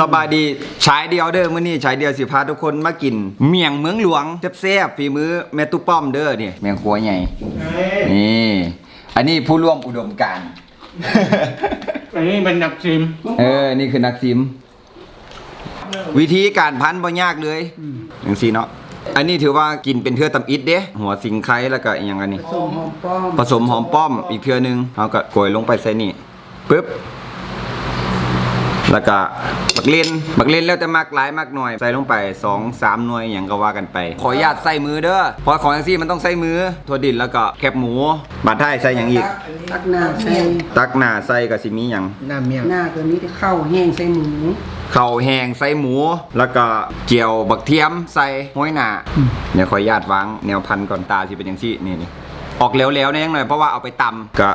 สบายดีฉายเดียวเด้อมื้อนี้ฉายเดียวสิพาทุกคนมากิน เมี่ยงเมืองหลวงแซ่บๆฝีมือแม่ตุ๊ป้อมเด้อนี่เมี่ยงครัวใหญ่นี่ อันนี้ผู้ร่วมอุดมการณ์ อันนี้เป็นนักชิมเออ นี่คือนักซิม วิธีการพันบ่ยากเลยจังซี่เนาะ อันนี้ถือว่ากินเป็นเทื่อตำอิดเด้ หัวสิงไคร้แล้วก็อหยังอันนี้ส่งหอมป้อมผสมหอมป้อมอีกเทื่อนึงเอาก็โกยลงไปใส่นี่ปึ๊บ แล้วก็บักเลนบักเลนแล้วแต่มักหลายมักหน่อยใส่ลงไป 2 3หน่วยอย่างก็ว่ากันไป ขออนุญาตใส่มือเด้อเพราะของจังซี่มันต้องใส่มือถั่วดินแล้วก็แคบหมูบาดไทยใส่หยังอีก ตักหน้าใส่ตักหน้าใส่ก็สิมีหยังน้ำเมี่ยงหน้าตัวนี้ที่เข้าแห้งใส่หมูข้าวแห้งใส่หมู แล้วก็เจียวบักเทียมใส่ห้อยหนาเดี๋ยวขออนุญาตวางแนวพันธุ์ก่อนตาสิเป็นอย่างที่นี่นี่ออกแล้วๆแน่หน่อยเพราะว่าเอาไปตำก็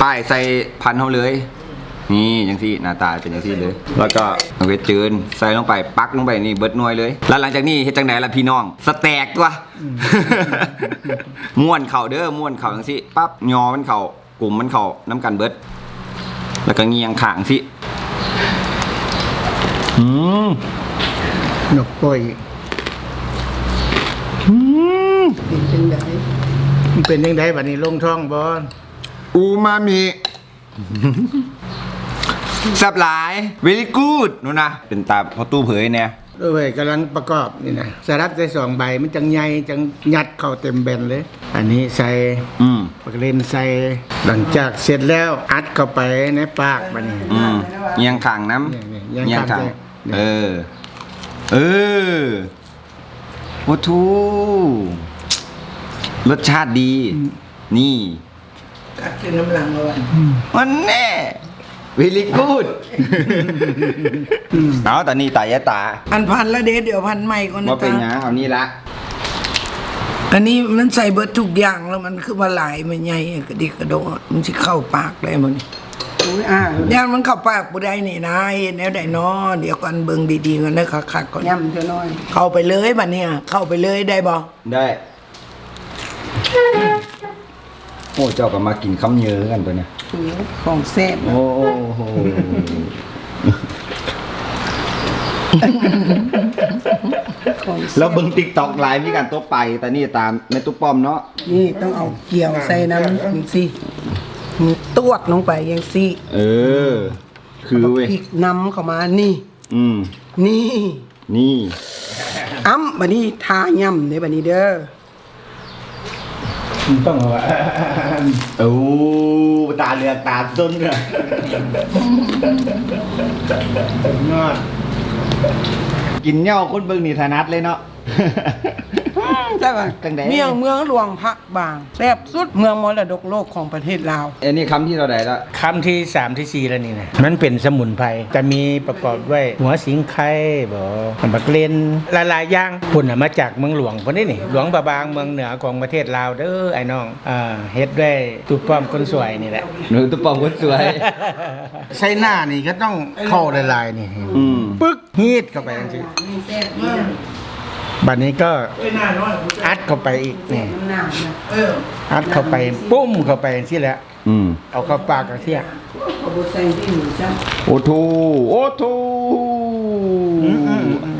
ป้ายใส่พันธุ์เขาเลย นี่อย่างที่หน้าตาเป็นอย่างที่เลย แล้วก็เอาไปจืนใส่ลงไปปักลงไปนี่เบิดหน่วยเลย แล้วหลังจากนี้เฮ็ดจังไหนล่ะพี่น้องสแต็กตัวม้วนเข่าเด้อม้วนเข่าอย่างที่ปั๊บยอมันเข่ากลุ่มมันเข่าน้ำกันเบิด แล้วก็เงียงขางสิอืมนกป่อยเป็นเป็นไดมันเป็นยังไงบัดนี้ลงท้องบอลอูมามิ แซ่บหลาย very good นู่นนะ เป็นตาพอตู้เผยเนี่ยด้วยกำลังประกอบนี่นะสลัดใส่สองใบมันจังใหญ่จังยัดเข้าเต็มแบนเลย อันนี้ใส่อืมปากเลนใส่หลังจากเสร็จแล้วอัดเข้าไปในปากบัดนี้อืมเงียงขางน้เนี่ยำเนี่ยเงียงขางเลยเออ เออโอ้ทูรสชาติดี นี่กัดเป็นน้ำลังเอาไว้มันแน่ very good เอาแต่นี่ตายะตา อันพันละเดยวเดี๋ยวพันใหม่ก่อนนะว่าเป็นหยัจ๊ะงเอานี่ละอันนี้มันใส่เบิดทุกอย่างแล้วมันคือว่าหลายมันใหญ่กระดิกกระโดดมันสิเข้าปากได้มันอ่าย่างมันเข้าปากบ่ได้นี่นะเห็นแนวใดเนาะเดี๋ยวก่อนเบิ่งดีๆกันเด้อคักๆก่อนย่ำเท่าน้อยเข้าไปเลยบัดเนี้ยเข้าไปเลยได้บ่ได้ โอ้เจ้าก็มากินคำเยอะกันตัวเนี่ยของแซ่บโอ้โหของแล้วเบิ่งติ๊กตอกไลฟ์มีการตัวไป แต่นี่ตามในตุ๊กป้อมเนาะนี่ต้องเอาเกี่ยวใส่น้ำนี่สิมีตวกลงไปยังสิเออ คือเว้ยพริกน้ำเข้ามานี่ อืมนี่ นี่อ้ำบัดนี้ทาย่ำในบัดนี้เด้อต้องเอา ว่าโอ้ตาเหลือกตาต้นเลยยอดกินเหย้าคนเบิ่งนี่ถนัดเลยเนาะ ได้ป่ะจังใด เมียงเมืองหลวงพระบางแซ่บสุดเมืองมรดกโลกของประเทศลาวอันนี้คำที่เราได้ละคำที่สามที่สี่แล้วนี่นะมันเป็นสมุนไพรจะมีประกอบด้วยหัวสิงไข่บ่บักเลนหลายๆอย่างพุ่นน่ะมาจากเมืองหลวงพุ่นนี่นี่ หลวงบาบางเมืองเหนือของประเทศลาวเด้อไอ้น้องอ่าเฮ็ดด้วยตุป้อมคนสวยนี่แหละ หนูตุ๊กป้อมคนสวยใส่หน้านี่ก็ต้องเข้าละลายนี่ อืม ปึ๊กฮีดเข้าไปจังซี่ บัดนี้ก็อัดเข้าไปอีกนี่อัดเข้าไปปุ้มเข้าไปจังซี่แหละอืมเอาเข้าปากกันเที่ยเอาบุใส่ที่หมูจ้าโอ้ทูโอ้ทู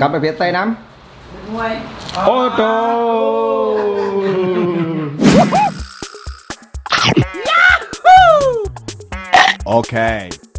กลับไปเพชรใส่น้ำโอ้โต Okay. Oh